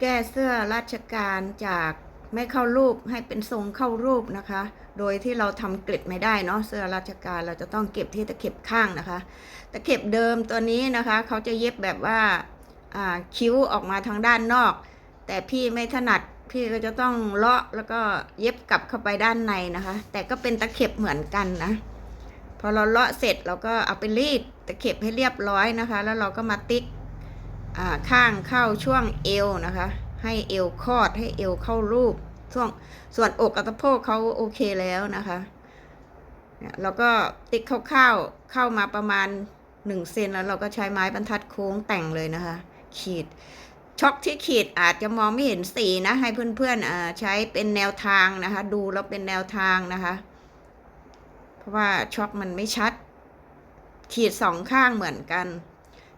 แก้เสื้อราชการจากไม่เข้ารูปให้เป็นทรงเข้ารูปนะคะ โดยที่เราทำเกล็ดไม่ได้เนาะเสื้อราชการเราจะต้องเก็บที่ตะเข็บข้างนะคะ ตะเข็บเดิมตัวนี้นะคะเขาจะเย็บแบบว่าคิ้วออกมาทางด้านนอก แต่พี่ไม่ถนัดพี่ก็จะต้องเลาะแล้วก็เย็บกลับเข้าไปด้านในนะคะ แต่ก็เป็นตะเข็บเหมือนกันนะพอเราเลาะเสร็จเราก็เอาไปรีดตะเข็บให้เรียบร้อยนะคะ แล้วเราก็มาติ๊ก ข้างเข้าช่วงเอวนะคะ ให้เอวคลอดให้เอวเข้ารูป ช่วงส่วนอกกับสะโพกเขาโอเคแล้วนะคะเนี่ยเราก็ติ๊กคร่าๆเข้ามาประมาณหนึ่งเซนแล้วเราก็ใช้ไม้บรรทัดโค้งแต่งเลยนะคะ ขีดช็อกที่ขีดอาจจะมองไม่เห็นสีนะ ให้เพื่อนๆใช้เป็นแนวทางนะคะ ดูแล้วเป็นแนวทางนะคะ เพราะว่าช็อกมันไม่ชัด ขีดสองข้างเหมือนกัน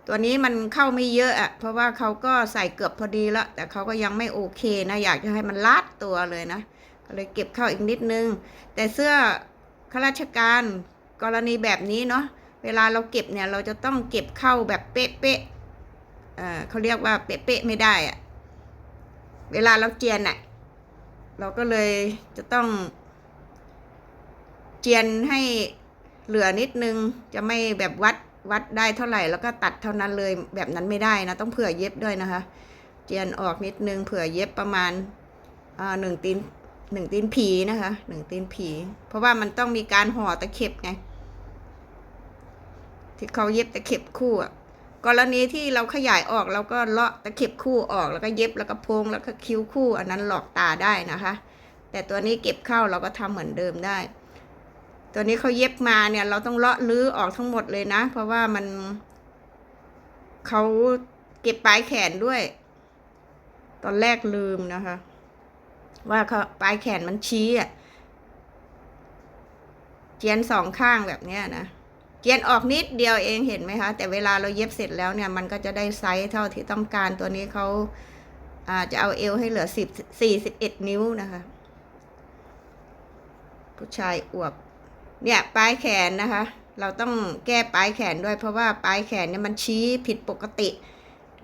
ตัวนี้มันเข้าไม่เยอะอะเพราะว่าเขาก็ใส่เกือบพอดีแล้ว แต่เขาก็ยังไม่โอเคนะ อยากจะให้มันลาดตัวเลยนะ ก็เลยเก็บเข้าอีกนิดนึง แต่เสื้อข้าราชการกรณีแบบนี้เนาะ เวลาเราเก็บเนี่ยเราจะต้องเก็บเข้าแบบเป๊ะๆเอ่อเขาเรียกว่าเป๊ะๆไม่ได้อะเวลาเราเจียนอะเราก็เลยจะต้อง เจียนให้เหลือนิดนึง จะไม่แบบวัด วัดได้เท่าไหร่แล้วก็ตัดเท่านั้นเลยแบบนั้นไม่ได้นะต้องเผื่อเย็บด้วยนะคะ เจียนออกนิดนึงเผื่อเย็บประมาณอ่าหนึ่งตีนหนึ่งตีนผีนะคะหนึ่งตีนผี เพราะว่ามันต้องมีการห่อตะเข็บไง ที่เขาเย็บตะเข็บคู่อะกรณีที่เราขยายออกเราก็เลาะตะเข็บคู่ออกแล้วก็เย็บแล้วก็โพงแล้วก็คิ้วคู่ อันนั้นหลอกตาได้นะคะ แต่ตัวนี้เก็บเข้าเราก็ทำเหมือนเดิมได้ ตัวนี้เขาเย็บมาเนี่ย เราต้องเลาะลื้อออกทั้งหมดเลยนะ เพราะว่ามันเขาเก็บปลายแขนด้วย ตอนแรกลืมนะคะ ว่าเขาปลายแขนมันชี้อะเจียนสองข้างแบบเนี้ยนะเจียนออกนิดเดียวเองเห็นไหมคะ แต่เวลาเราเย็บเสร็จแล้วเนี่ย มันก็จะได้ไซส์เท่าที่ต้องการตัวนี้เขาอาจะเอาเอวให้เหลือสิบสี่สิบเอ็ดนิ้วนะคะ ผู้ชายอวบ เนี่ยปลายแขนนะคะ เราต้องแก้ปลายแขนด้วย เพราะว่าปลายแขนเนี่ยมันชี้ผิดปกติ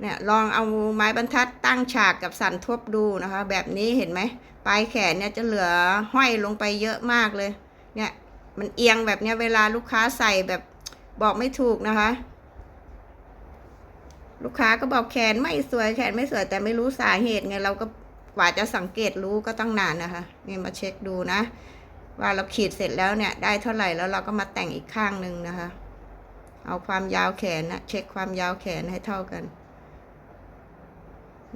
เนี่ยลองเอาไม้บรรทัดตั้งฉากกับสันทบดูนะคะ แบบนี้เห็นไหมปลายแขนเนี่ยจะเหลือห้อยลงไปเยอะมากเลยเนี่ยมันเอียงแบบเนี้ยเวลาลูกค้าใส่แบบบอกไม่ถูกนะคะ ลูกค้าก็บอกแขนไม่สวยแขนไม่สวยแต่ไม่รู้สาเหตุไงเราก็กว่าจะสังเกตรู้ก็ต้องนานนะคะนี่มาเช็คดูนะ ว่าเราขีดเสร็จแล้วเนี่ยได้เท่าไหร่แล้วเราก็มาแต่งอีกข้างหนึ่งนะคะ เอาความยาวแขนนะเช็คความยาวแขนให้เท่ากัน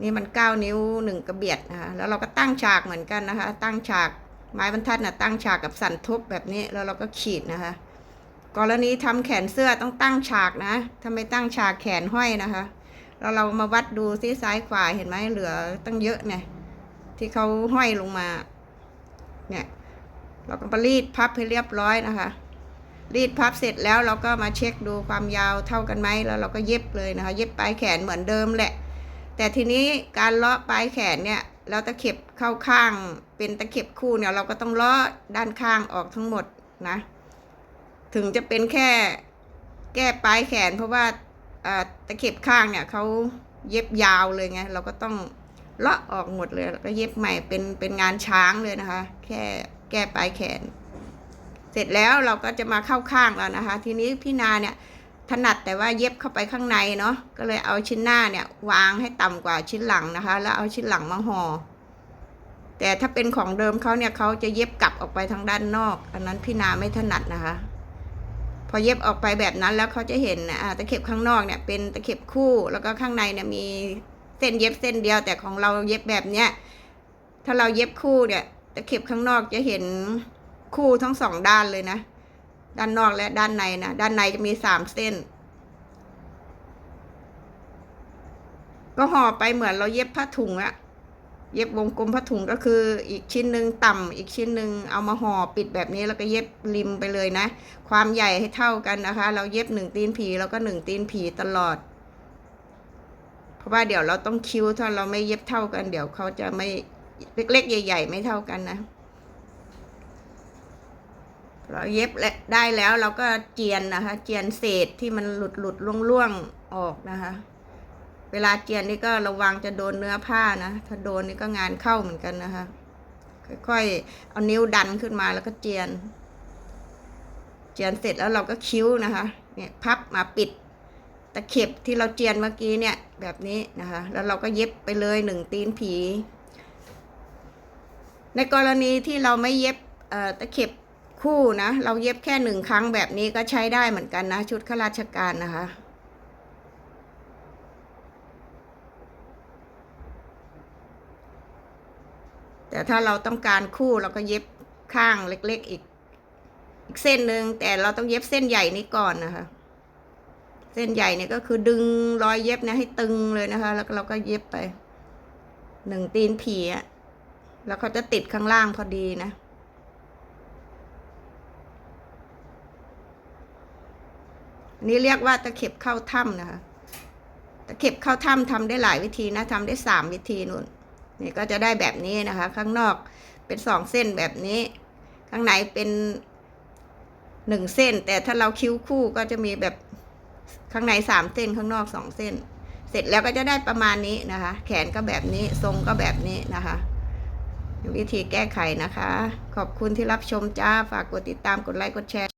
นี่มันเก้านิ้วหนึ่งกระเบียดนะคะแล้วเราก็ตั้งฉากเหมือนกันนะคะ ตั้งฉากไม้บรรทัดนะตั้งฉากกับสันทบแบบนี้แล้วเราก็ขีดนะคะ กรณีทำแขนเสื้อต้องตั้งฉากนะถ้าไม่ตั้งฉากแขนห้อยนะคะแล้วเรามาวัดดูซิซ้ายขวาเห็นไหมเหลือตั้งเยอะเนี่ยที่เขาห้อยลงมาเนี่ย เราก็มารีดพับให้เรียบร้อยนะคะ รีดพับเสร็จแล้วเราก็มาเช็คดูความยาวเท่ากันไหมแล้วเราก็เย็บเลยนะคะ เย็บปลายแขนเหมือนเดิมแหละ แต่ทีนี้การเลาะปลายแขนเนี่ยแล้วตะเข็บเข้าข้างเป็นตะเข็บคู่เนี่ยเราก็ต้องเลาะด้านข้างออกทั้งหมดนะ ถึงจะเป็นแค่แก้ปลายแขน เพราะว่าอ่าตะเข็บข้างเนี่ยเขาเย็บยาวเลยไงเราก็ต้องเลาะออกหมดเลยแล้วก็เย็บใหม่เป็นเป็นงานช้างเลยนะคะ แค่ แก้ปลายแขน เสร็จแล้วเราก็จะมาเข้าข้างแล้วนะคะ ทีนี้พี่นาเนี่ยถนัดแต่ว่าเย็บเข้าไปข้างในเนาะก็เลยเอาชิ้นหน้าเนี่ยวางให้ต่ำกว่าชิ้นหลังนะคะ แล้วเอาชิ้นหลังมาห่อแต่ถ้าเป็นของเดิมเขาเนี่ยเขาจะเย็บกลับออกไปทางด้านนอก อันนั้นพี่นาไม่ถนัดนะคะ พอเย็บออกไปแบบนั้นแล้วเขาจะเห็นอ่าตะเข็บข้างนอกเนี่ยเป็นตะเข็บคู่แล้วก็ข้างในเนี่ยมีเส้นเย็บเส้นเดียวแต่ของเราเย็บแบบเนี้ยถ้าเราเย็บคู่เนี่ย ตะเข็บข้างนอกจะเห็นคู่ทั้งสองด้านเลยนะ ด้านนอกและด้านในนะ ด้านในจะมีสามเส้น ก็ห่อไปเหมือนเราเย็บผ้าถุงอะเย็บวงกลมผ้าถุงก็คืออีกชิ้นหนึ่งต่ำอีกชิ้นหนึ่งเอามาห่อปิดแบบนี้แล้วก็เย็บริมไปเลยนะ ความใหญ่ให้เท่ากันนะคะ เราเย็บหนึ่งตีนผีแล้วก็หนึ่งตีนผีตลอด เพราะว่าเดี๋ยวเราต้องคิ้วถ้าเราไม่เย็บเท่ากัน เดี๋ยวเขาจะไม่ เล็กๆ ใหญ่ ๆ ไม่เท่ากันนะ เราเย็บและได้แล้วเราก็เจียนนะคะ เจียนเศษที่มันหลุดหลุดล่วงล่วงๆออกนะคะ เวลาเจียนนี่ก็ระวังจะโดนเนื้อผ้านะ ถ้าโดนนี่ก็งานเข้าเหมือนกันนะคะ ค่อยๆ เอานิ้วดันขึ้นมาแล้วก็เจียน เจียนเสร็จแล้วเราก็คิ้วนะคะ เนี่ยพับมาปิดตะเข็บที่เราเจียนเมื่อกี้เนี่ยแบบนี้นะคะ แล้วเราก็เย็บไปเลยหนึ่งตีนผี ในกรณีที่เราไม่เย็บตะเข็บคู่นะ เราเย็บแค่หนึ่งครั้งแบบนี้ก็ใช้ได้เหมือนกันนะ ชุดข้าราชการนะคะแต่ถ้าเราต้องการคู่เราก็เย็บข้างเล็ก ๆ อีก อีกเส้นหนึ่งแต่เราต้องเย็บเส้นใหญ่นี้ก่อนนะคะ เส้นใหญ่เนี่ยก็คือดึงรอยเย็บเนี่ยให้ตึงเลยนะคะ แล้วเราก็เย็บไปหนึ่งตีนผีอะ แล้วเขาจะติดข้างล่างพอดีนะนนี้เรียกว่าตะเข็บเข้าถ้ำนะคะ ตะเข็บเข้าถ้ำทำได้หลายวิธีนะทำได้สามวิธีนู่น นี่ก็จะได้แบบนี้นะคะ ข้างนอกเป็นสองเส้นแบบนี้ ข้างในเป็นหนึ่งเส้น แต่ถ้าเราคิ้วคู่ก็จะมีแบบข้างในสามเส้นข้างนอกสองเส้น เสร็จแล้วก็จะได้ประมาณนี้นะคะ แขนก็แบบนี้ทรงก็แบบนี้นะคะ วิธีแก้ไขนะคะ ขอบคุณที่รับชมจ้า ฝากกดติดตาม กดไลค์ กดแชร์